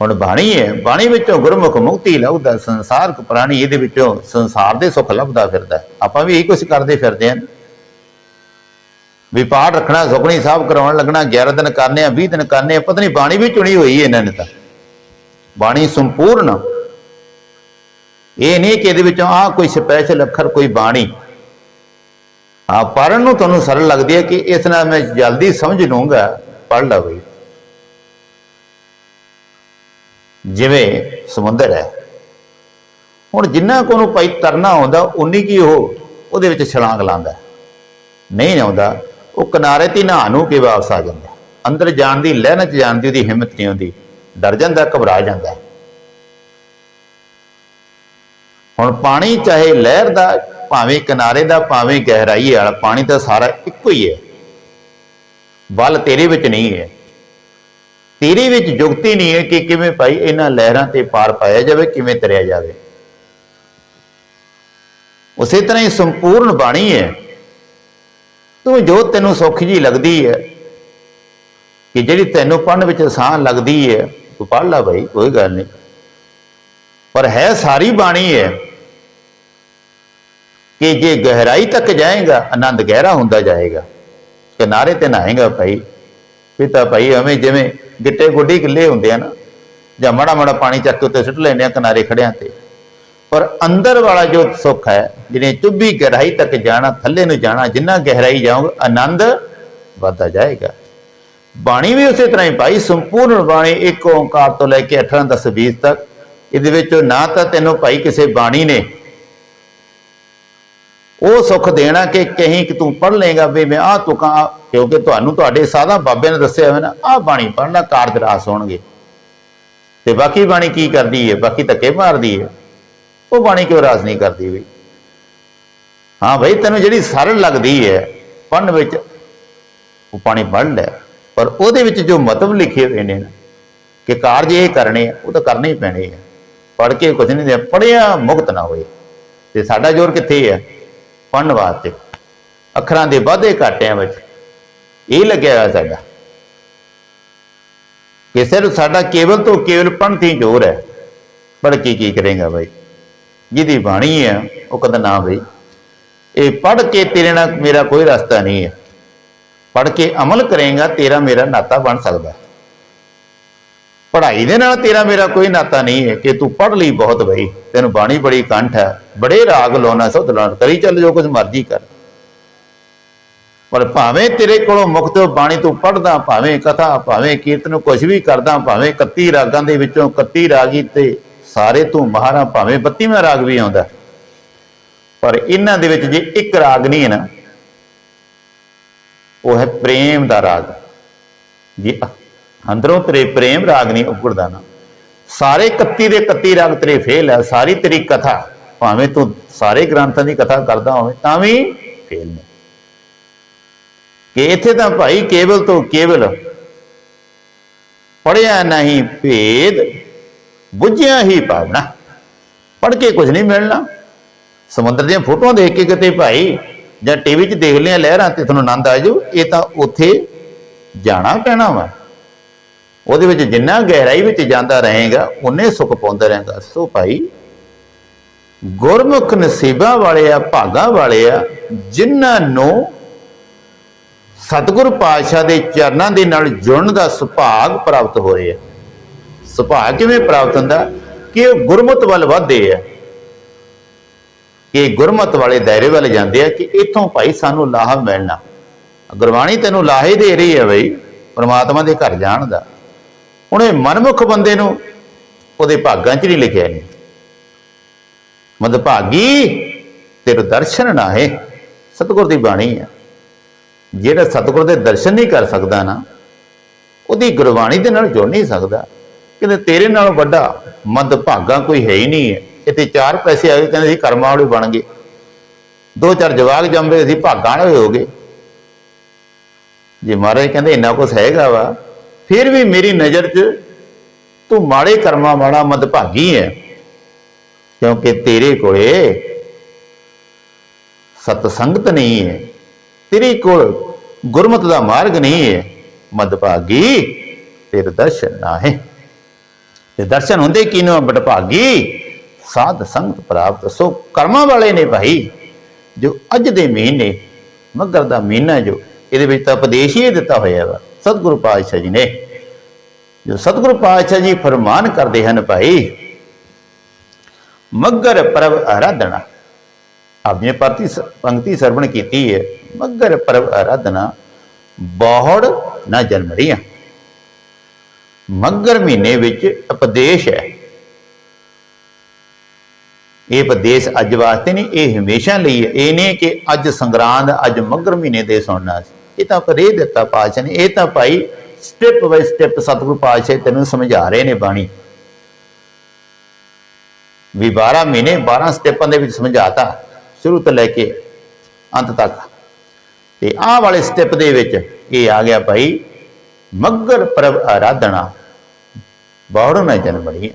ਹੁਣ ਬਾਣੀ ਹੈ, ਬਾਣੀ ਵਿੱਚੋਂ ਗੁਰਮੁਖ ਮੁਕਤੀ ਲੱਭਦਾ ਸੰਸਾਰਕ ਪ੍ਰਾਣੀ ਇਹਦੇ ਵਿੱਚੋਂ ਸੰਸਾਰ ਦੇ ਸੁੱਖ ਲੱਭਦਾ ਫਿਰਦਾ। ਆਪਾਂ ਵੀ ਇਹੀ ਕੁਝ ਕਰਦੇ ਫਿਰਦੇ ਆਂ ਵੀ ਪਾਠ ਰੱਖਣਾ ਸੁਖਣੀ ਸਾਹਿਬ ਕਰਾਉਣ ਲੱਗਣਾ 11 ਦਿਨ ਕਰਨੇ ਆ 20 ਦਿਨ ਕਰਨੇ ਆ, ਪਤਾ ਨਹੀਂ ਬਾਣੀ ਵੀ ਚੁਣੀ ਹੋਈ ਇਹਨਾਂ ਨੇ ਤਾਂ। ਬਾਣੀ ਸੰਪੂਰਨ। ਇਹ ਨਹੀਂ ਕਿ ਇਹਦੇ ਵਿੱਚੋਂ ਆ ਕੋਈ ਸਪੈਸ਼ਲ ਅੱਖਰ, ਕੋਈ ਬਾਣੀ। ਆ ਪੜ੍ਹਨ ਨੂੰ ਤੁਹਾਨੂੰ ਸਰਲ ਲੱਗਦੀ ਹੈ ਕਿ ਇਸ ਨਾਲ ਮੈਂ ਜਲਦੀ ਸਮਝ ਲੂੰਗਾ ਪੜ੍ਹ ਲਾ ਬਈ। ਜਿਵੇਂ ਸਮੁੰਦਰ ਹੈ। ਹੁਣ ਜਿੰਨਾ ਕੋ ਨੂੰ ਭਾਈ ਤਰਨਾ ਆਉਂਦਾ, ਉਨੀ ਕੀ ਉਹ ਉਹਦੇ ਵਿੱਚ ਛਲਾਂਗ ਲਾਉਂਦਾ। ਨਹੀਂ ਆਉਂਦਾ, ਉਹ ਕਿਨਾਰੇ ਤੇ ਨਹਾ ਨੂੰ ਕੇ ਵਾਪਸ ਆ ਜਾਂਦਾ। ਅੰਦਰ ਜਾਣ ਦੀ, ਲਹਿਰ ਚ ਜਾਣ ਦੀ ਉਹਦੀ ਹਿੰਮਤ ਨਹੀਂ ਹੁੰਦੀ। ਡਰ ਜਾਂਦਾ, ਘਬਰਾ ਜਾਂਦਾ। ਹੁਣ ਪਾਣੀ ਚਾਹੇ ਲਹਿਰ ਦਾ, ਭਾਵੇਂ ਕਿਨਾਰੇ ਦਾ, ਭਾਵੇਂ ਗਹਿਰਾਈ ਵਾਲਾ, ਪਾਣੀ ਤਾਂ ਸਾਰਾ ਇੱਕੋ ਹੀ ਹੈ। ਬਲ ਤੇਰੇ ਵਿੱਚ ਨਹੀਂ ਹੈ। ਤੇਰੇ ਵਿੱਚ ਜੁਗਤੀ ਨਹੀਂ ਹੈ ਕਿ ਕਿਵੇਂ ਭਾਈ ਇਹਨਾਂ ਲਹਿਰਾਂ ਤੇ ਪਾਰ ਪਾਇਆ ਜਾਵੇ, ਕਿਵੇਂ ਤਰਿਆ ਜਾਵੇ। ਉਸੇ ਤਰ੍ਹਾਂ ਹੀ ਸੰਪੂਰਨ ਬਾਣੀ ਹੈ। ਤੂੰ ਜੋ ਤੈਨੂੰ ਸੁੱਖ ਜੀ ਲੱਗਦੀ ਹੈ, ਕਿ ਜਿਹੜੀ ਤੈਨੂੰ ਪੜਨ ਵਿੱਚ ਆਸਾਨ ਲੱਗਦੀ ਹੈ ਤੂੰ ਪੜ ਲੈ ਭਾਈ ਕੋਈ ਗੱਲ ਨਹੀਂ। ਪਰ ਹੈ ਸਾਰੀ ਬਾਣੀ ਹੈ ਕਿ ਜੇ ਗਹਿਰਾਈ ਤੱਕ ਜਾਏਗਾ, ਆਨੰਦ ਗਹਿਰਾ ਹੁੰਦਾ ਜਾਏਗਾ। ਕਿਨਾਰੇ ਤੇ ਨਹਾਏਗਾ ਭਾਈ। ਵੀ ਤਾਂ ਭਾਈ ਐਵੇਂ ਜਿਵੇਂ ਗਿੱਟੇ ਗੁੱਡੀ ਕਿੱਲੇ ਹੁੰਦੇ ਆ ਨਾ, ਜਾਂ ਮਾੜਾ ਮਾੜਾ ਪਾਣੀ ਚੱਕ ਕੇ ਉੱਤੇ ਸੁੱਟ ਲੈਂਦੇ ਆ ਕਿਨਾਰੇ ਖੜਿਆਂ ਤੇ। ਪਰ ਅੰਦਰ ਵਾਲਾ ਜੋ ਸੁੱਖ ਹੈ, ਜਿਹਨੇ ਚੁੱਭੀ ਗਹਿਰਾਈ ਤੱਕ ਜਾਣਾ, ਥੱਲੇ ਨੂੰ ਜਾਣਾ, ਜਿੰਨਾ ਗਹਿਰਾਈ ਜਾਓਗੇ, ਆਨੰਦ ਵੱਧਦਾ ਜਾਏਗਾ। ਬਾਣੀ ਵੀ ਉਸੇ ਤਰ੍ਹਾਂ ਹੀ ਭਾਈ ਸੰਪੂਰਨ ਬਾਣੀ ਇੱਕ ਓੰਕਾਰ ਤੋਂ ਲੈ ਕੇ 18 10 20 ਤੱਕ। ਇਹਦੇ ਵਿੱਚ ਨਾ ਤਾਂ ਤੈਨੂੰ ਭਾਈ ਕਿਸੇ ਬਾਣੀ ਨੇ ਉਹ ਸੁੱਖ ਦੇਣਾ ਕਿ ਕਹੀਂ ਕਿ ਤੂੰ ਪੜ ਲੇਗਾ ਵੀ ਮੈਂ ਆ ਤੁਕਾਂ ਕਿਉਂਕਿ ਤੁਹਾਨੂੰ ਤੁਹਾਡੇ ਸਾਦਾ ਬਾਬੇ ਨੇ ਦੱਸਿਆ ਹੋਇਆ ਨਾ ਆ ਬਾਣੀ ਪੜਨਾ ਕਾਰਜ ਰਾਸ ਹੋਣਗੇ। ਤੇ ਬਾਕੀ ਬਾਣੀ ਕੀ ਕਰਦੀ ਹੈ? ਬਾਕੀ ਧੱਕੇ ਮਾਰਦੀ ਹੈ। ਉਹ ਬਾਣੀ ਕਿਉਂ ਰਾਸ ਨਹੀਂ ਕਰਦੀ ਵੀ? ਹਾਂ ਭਾਈ ਤੈਨੂੰ ਜਿਹੜੀ ਸਰਲ ਲੱਗਦੀ ਹੈ ਪੜਨ ਵਿੱਚ, ਉਹ ਪਾਣੀ ਪੜ ਲੈ। ਪਰ ਉਹਦੇ ਵਿੱਚ ਜੋ ਮਤਲਬ ਲਿਖੇ ਹੋਏ ਨੇ ਕਿ ਕਾਰਜ ਇਹ ਕਰਨੇ ਆ, ਉਹ ਤਾਂ ਕਰਨੇ ਹੀ ਪੈਣੇ ਆ। ਪੜ ਕੇ ਕੁਝ ਨਹੀਂ ਦੇ ਪੜਿਆ ਮੁਕਤ ਨਾ ਹੋਏ। ਤੇ ਸਾਡਾ ਜ਼ੋਰ ਕਿੱਥੇ ਆ? ਪੜਨ ਵਾਸਤੇ। ਅੱਖਰਾਂ ਦੇ ਵਾਧੇ ਘਾਟਿਆਂ ਵਿੱਚ ਇਹ ਲੱਗਿਆ ਹੋਇਆ ਸਾਡਾ। ਕਿ ਸਿਰਫ ਸਾਡਾ ਕੇਵਲ ਤੋਂ ਕੇਵਲ ਪੜ੍ਹਨ ਤੇ ਜ਼ੋਰ ਹੈ। ਪੜ੍ਹ ਕੇ ਕੀ ਕਰੇਗਾ ਭਾਈ ਜਿਹਦੀ ਬਾਣੀ ਹੈ ਉਹ ਕਹਿੰਦਾ ਨਾ ਭਾਈ ਇਹ ਪੜ੍ਹ ਕੇ ਤੇਰੇ ਨਾਲ ਮੇਰਾ ਕੋਈ ਰਸਤਾ ਨਹੀਂ ਹੈ। ਪੜ੍ਹ ਕੇ ਅਮਲ ਕਰੇਗਾ, ਤੇਰਾ ਮੇਰਾ ਨਾਤਾ ਬਣ ਸਕਦਾ ਹੈ। ਪੜ੍ਹਾਈ ਦੇ ਨਾਲ ਤੇਰਾ ਮੇਰਾ ਕੋਈ ਨਾਤਾ ਨਹੀਂ ਹੈ ਕਿ ਤੂੰ ਪੜ੍ਹ ਲਈ ਬਹੁਤ ਬਈ। ਤੈਨੂੰ ਬਾਣੀ ਬੜੀ ਕੰਠ ਹੈ। ਬੜੇ ਰਾਗ ਲਾਉਣਾ, ਸੁਧ ਲਾਉਣਾ, ਕਰੀ ਚੱਲ ਜੋ ਕੁਝ ਮਰਜ਼ੀ ਕਰ। ਪਰ ਭਾਵੇਂ ਤੇਰੇ ਕੋਲੋਂ ਮੁਕਤ ਬਾਣੀ ਤੂੰ ਪੜ੍ਹਦਾ, ਭਾਵੇਂ ਕਥਾ, ਭਾਵੇਂ ਕੀਰਤਨ ਕੁਝ ਵੀ ਕਰਦਾ, ਭਾਵੇਂ 31 ਰਾਗਾਂ ਦੇ ਵਿੱਚੋਂ 31 ਰਾਗੀ ਤੇ ਸਾਰੇ ਤੂੰ ਮਹਾਰਾ ਭਾਵੇਂ 32ਵਾਂ ਰਾਗ ਵੀ ਆਉਂਦਾ। ਪਰ ਇਹਨਾਂ ਦੇ ਵਿੱਚ ਜੇ ਇੱਕ ਰਾਗ ਨਹੀਂ ਹੈ ਨਾ ਉਹ ਹੈ ਪ੍ਰੇਮ ਦਾ ਰਾਗ। ਜੇ ਅੰਦਰੋਂ ਤੇਰੇ ਪ੍ਰੇਮ ਰਾਗ ਨਹੀਂ ਉਗੜਦਾ ਨਾ, ਸਾਰੇ 31 ਦੇ 31 ਰਾਗ ਤੇਰੇ ਫੇਲ ਹੈ ਸਾਰੀ ਤੇਰੀ ਕਥਾ, ਭਾਵੇਂ ਤੂੰ ਸਾਰੇ ਗ੍ਰੰਥਾਂ ਦੀ ਕਥਾ ਕਰਦਾ ਹੋਵੇਂ, ਤਾਂ ਵੀ ਫੇਲ ਨੇ ਕਿ ਇੱਥੇ ਤਾਂ ਭਾਈ ਕੇਵਲ ਤੋਂ ਕੇਵਲ ਪੜਿਆ ਨਹੀਂ ਭੇਦ, ਬੁੱਝਿਆ ਹੀ ਪਾਵਣਾ ਪੜ ਕੇ ਕੁਝ ਨਹੀਂ ਮਿਲਣਾ। ਸਮੁੰਦਰ ਦੀਆਂ ਫੋਟੋਆਂ ਦੇਖ ਕੇ ਕਿਤੇ ਭਾਈ ਜਾਂ ਟੀਵੀ 'ਚ ਦੇਖ ਲਿਆ ਲਹਿਰਾਂ ਤੇ ਤੁਹਾਨੂੰ ਆਨੰਦ ਆ ਜਾਊ, ਇਹ ਤਾਂ ਉੱਥੇ ਜਾਣਾ ਪੈਣਾ ਵਾ। ਉਹਦੇ ਵਿੱਚ ਜਿੰਨਾ ਗਹਿਰਾਈ ਵਿੱਚ ਜਾਂਦਾ ਰਹੇਗਾ, ਉਹਨੇ ਸੁੱਖ ਪਾਉਂਦਾ ਰਹੇਗਾ ਸੋ ਭਾਈ, ਗੁਰਮੁਖ ਨਸੀਬਾਂ ਵਾਲੇ ਆ, ਭਾਗਾ ਵਾਲੇ ਆ, ਜਿਨ੍ਹਾਂ ਨੂੰ ਸਤਿਗੁਰ ਪਾਤਸ਼ਾਹ ਦੇ ਚਰਨਾਂ ਦੇ ਨਾਲ ਜੁੜਨ ਦਾ ਸੁਭਾਗ ਪ੍ਰਾਪਤ ਹੋ ਰਿਹਾ। ਸੁਭਾਗ ਕਿਵੇਂ ਪ੍ਰਾਪਤ ਹੁੰਦਾ? ਕਿ ਉਹ ਗੁਰਮਤ ਵੱਲ ਵਧਦੇ ਆ। ਕਿ ਗੁਰਮਤ ਵਾਲੇ ਦਾਇਰੇ ਵੱਲ ਜਾਂਦੇ ਆ ਕਿ ਇੱਥੋਂ ਭਾਈ ਸਾਨੂੰ ਲਾਹਾ ਮਿਲਣਾ। ਗੁਰਬਾਣੀ ਤੈਨੂੰ ਲਾਹੇ ਦੇ ਰਹੀ ਹੈ ਬਈ, ਪ੍ਰਮਾਤਮਾ ਦੇ ਘਰ ਜਾਣ ਦਾ। ਹੁਣ ਇਹ ਮਨਮੁਖ ਬੰਦੇ ਨੂੰ ਉਹਦੇ ਭਾਗਾਂ 'ਚ ਨਹੀਂ ਲਿਖਿਆ ਨਹੀਂ ਮਦ ਭਾਗੀ, ਤੇਰੇ ਦਰਸ਼ਨ ਨਾ ਹੈ ਸਤਿਗੁਰ ਦੀ ਬਾਣੀ ਆ। ਜਿਹੜਾ ਸਤਿਗੁਰ ਦੇ ਦਰਸ਼ਨ ਨਹੀਂ ਕਰ ਸਕਦਾ ਨਾ, ਉਹਦੀ ਗੁਰਬਾਣੀ ਦੇ ਨਾਲ ਜੁੜ ਨਹੀਂ ਸਕਦਾ। ਕਹਿੰਦੇ ਤੇਰੇ ਨਾਲ ਵੱਡਾ ਮਦ ਭਾਗਾ ਕੋਈ ਹੈ ਹੀ ਨਹੀਂ ਹੈ। ਇੱਥੇ ਚਾਰ ਪੈਸੇ ਆ ਗਏ, ਕਹਿੰਦੇ ਸੀ ਕਰਮਾਂ ਵਾਲੇ ਬਣ ਗਏ। ਦੋ ਚਾਰ ਜਵਾਗ ਜੰਮੇ, ਅਸੀਂ ਭਾਗਾਂ ਵਾਲੇ ਹੋ ਗਏ। ਜੇ ਮਹਾਰਾਜ ਕਹਿੰਦੇ ਇੰਨਾ ਕੁਝ ਹੈਗਾ ਵਾ, ਫਿਰ ਵੀ ਮੇਰੀ ਨਜ਼ਰ 'ਚ ਤੂੰ ਮਾੜੇ ਕਰਮਾਂ ਵਾਲਾ ਮਦਭਾਗੀ ਹੈ ਕਿਉਂਕਿ ਤੇਰੇ ਕੋਲੇ ਸਤ ਸੰਗਤ ਨਹੀਂ ਹੈ ਤੇਰੇ ਕੋਲ ਗੁਰਮਤ ਦਾ ਮਾਰਗ ਨਹੀਂ ਹੈ ਮਦਭਾਗੀ, ਤੇਰੇ ਦਰਸ਼ਨ ਨਾ ਹੈ ਤੇ ਦਰਸ਼ਨ ਹੁੰਦੇ ਕਿਨੂੰ ਬਟਭਾਗੀ ਸਾਧ ਸੰਗਤ ਪ੍ਰਾਪਤ। ਸੋ ਕਰਮਾਂ ਵਾਲੇ ਨੇ ਭਾਈ, ਜੋ ਅੱਜ ਦੇ ਮਹੀਨੇ, ਮੱਗਰ ਦਾ ਮਹੀਨਾ ਜੋ, ਇਹਦੇ ਵਿੱਚ ਤਾਂ ਉਪਦੇਸ਼ ਹੀ ਦਿੱਤਾ ਹੋਇਆ ਵਾ, ਸਤਿਗੁਰੂ ਪਾਤਸ਼ਾਹ ਜੀ ਨੇ। ਜੋ ਸਤਿਗੁਰੂ ਪਾਤਸ਼ਾਹ ਜੀ ਫਰਮਾਨ ਕਰਦੇ ਹਨ ਭਾਈ, ਮੱਗਰ ਪ੍ਰਭ ਆਰਾਧਨਾ। ਆਪਨੇ ਪਰਤੀ ਪੰਕਤੀ ਸਰਵਣ ਕੀਤੀ ਹੈ, ਮੱਗਰ ਪ੍ਰਭ ਆਰਾਧਨਾ, ਬਹੁੜ ਨਾ ਜਨਮ ਰਹੀਆਂ। ਮੱਗਰ ਮਹੀਨੇ ਵਿੱਚ ਉਪਦੇਸ਼ ਹੈ। ਇਹ ਉਪਦੇਸ਼ ਅੱਜ ਵਾਸਤੇ ਨਹੀਂ, ਇਹ ਹਮੇਸ਼ਾ ਲਈ ਹੈ। ਇਹ ਨਹੀਂ ਕਿ ਅੱਜ ਸੰਗਰਾਂਦ, ਅੱਜ ਮੱਗਰ ਮਹੀਨੇ ਦੇ ਸੁਣਨਾ ਸੀ। ਇਹ ਤਾਂ ਪਰ ਦਿੱਤਾ ਪਾਤਸ਼ਾਹ ਨੇ। ਇਹ ਤਾਂ ਭਾਈ ਸਟੈਪ ਬਾਈ ਸਟੈਪ ਸਤਿਗੁਰੂ ਪਾਤਸ਼ਾਹ ਤੈਨੂੰ ਸਮਝਾ ਰਹੇ ਨੇ ਬਾਣੀ। ਵੀ 12 ਮਹੀਨੇ 12 ਸਟੈਪਾਂ ਦੇ ਵਿੱਚ ਸਮਝਾਤਾ। ਸ਼ੁਰੂ ਤੋਂ ਲੈ ਕੇ ਅੰਤ ਤੱਕ। ਤੇ ਆਹ ਵਾਲੇ ਸਟੈਪ ਦੇ ਵਿੱਚ ਇਹ ਆ ਗਿਆ ਭਾਈ, ਮੱਗਰ ਪ੍ਰਭ ਆਰਾਧਨਾ। ਬੌੜ ਨਾ ਜਨਮੜੀ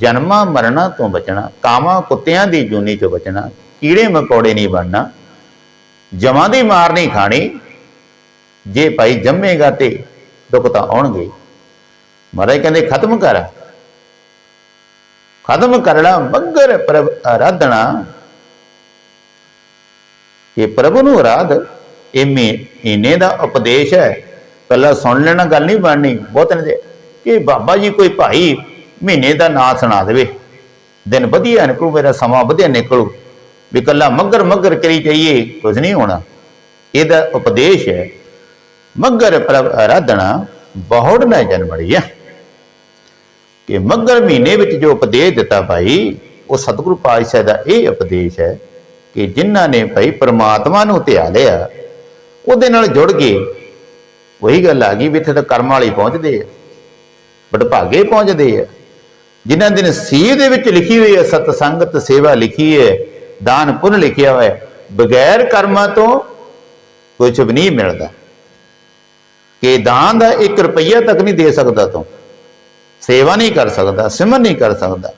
ਜਨਮਾਂ ਮਰਨਾ ਤੋਂ ਬਚਣਾ, ਕਾਵਾਂ ਕੁੱਤਿਆਂ ਦੀ ਜੂਨੀ ਤੋਂ ਬਚਣਾ, ਕੀੜੇ ਮਕੌੜੇ ਨਹੀਂ ਬਣਨਾ, ਜਮਾਂ ਦੀ ਮਾਰ ਨਹੀਂ ਖਾਣੀ, ਜੇ ਭਾਈ ਜੰਮੇਗਾ ਤੇ ਦੁੱਖ ਤਾਂ ਆਉਣਗੇ। ਮਹਾਰਾਜ ਕਹਿੰਦੇ, ਖਤਮ ਕਰ। ਖਤਮ ਕਰਨਾ ਮੱਗਰ ਪ੍ਰਭ ਆਰਾਧਨਾ ਇਹ ਪ੍ਰਭੂ ਨੂੰ ਆਰਾਧ ਇਹ ਮਹੀਨੇ ਦਾ ਉਪਦੇਸ਼ ਹੈ। ਪਹਿਲਾਂ ਸੁਣ ਲੈਣਾ, ਗੱਲ ਨਹੀਂ ਬਣਨੀ। ਬਹੁਤ ਨੇ ਕਿ ਬਾਬਾ ਜੀ ਕੋਈ ਭਾਈ ਮਹੀਨੇ ਦਾ ਨਾਂ ਸੁਣਾ ਦੇਵੇ। ਦਿਨ ਵਧੀਆ ਨਿਕਲੂ, ਮੇਰਾ ਸਮਾਂ ਵਧੀਆ ਨਿਕਲੂ। ਵੀ ਕੱਲਾ ਮੱਗਰ ਮੱਗਰ ਕਰੀ ਜਾਈਏ, ਕੁਝ ਨਹੀਂ ਹੋਣਾ। ਇਹਦਾ ਉਪਦੇਸ਼ ਹੈ ਮੱਗਰ ਪ੍ਰਭ ਆਰਾਧਨਾ ਬਹੁੜ ਨਾ ਜਨਮੜੀ ਆ। ਕਿ ਮੱਗਰ ਮਹੀਨੇ ਵਿੱਚ ਜੋ ਉਪਦੇਸ਼ ਦਿੱਤਾ ਭਾਈ, ਉਹ ਸਤਿਗੁਰੂ ਪਾਤਸ਼ਾਹ ਦਾ ਇਹ ਉਪਦੇਸ਼ ਹੈ ਕਿ ਜਿਨ੍ਹਾਂ ਨੇ ਭਾਈ ਪ੍ਰਮਾਤਮਾ ਨੂੰ ਧਿਆ ਲਿਆ, ਉਹਦੇ ਨਾਲ ਜੁੜ ਗਏ ਉਹੀ ਗੱਲ ਆ ਗਈ ਵੀ ਇੱਥੇ ਤਾਂ ਕਰਮ ਵਾਲੀ ਪਹੁੰਚਦੇ ਆ, ਵਡਭਾਗੇ ਪਹੁੰਚਦੇ ਆ। ਜਿਨ੍ਹਾਂ ਦੇ ਨਸੀਬ ਦੇ ਵਿੱਚ ਲਿਖੀ ਹੋਈ ਹੈ, ਸਤ ਸੰਗਤ ਸੇਵਾ ਲਿਖੀ ਹੈ, ਦਾਨ ਪੁੰਨ ਲਿਖਿਆ ਹੋਇਆ ਬਗੈਰ ਕਰਮਾਂ ਤੋਂ ਕੁਝ ਵੀ ਨਹੀਂ ਮਿਲਦਾ। ਕਿ ਦਾਨ ਦਾ 1 ਰੁਪਈਆ ਤੱਕ ਨਹੀਂ ਦੇ ਸਕਦਾ ਤੂੰ। ਸੇਵਾ ਨਹੀਂ ਕਰ ਸਕਦਾ ਸਿਮਰਨ ਨਹੀਂ ਕਰ ਸਕਦਾ,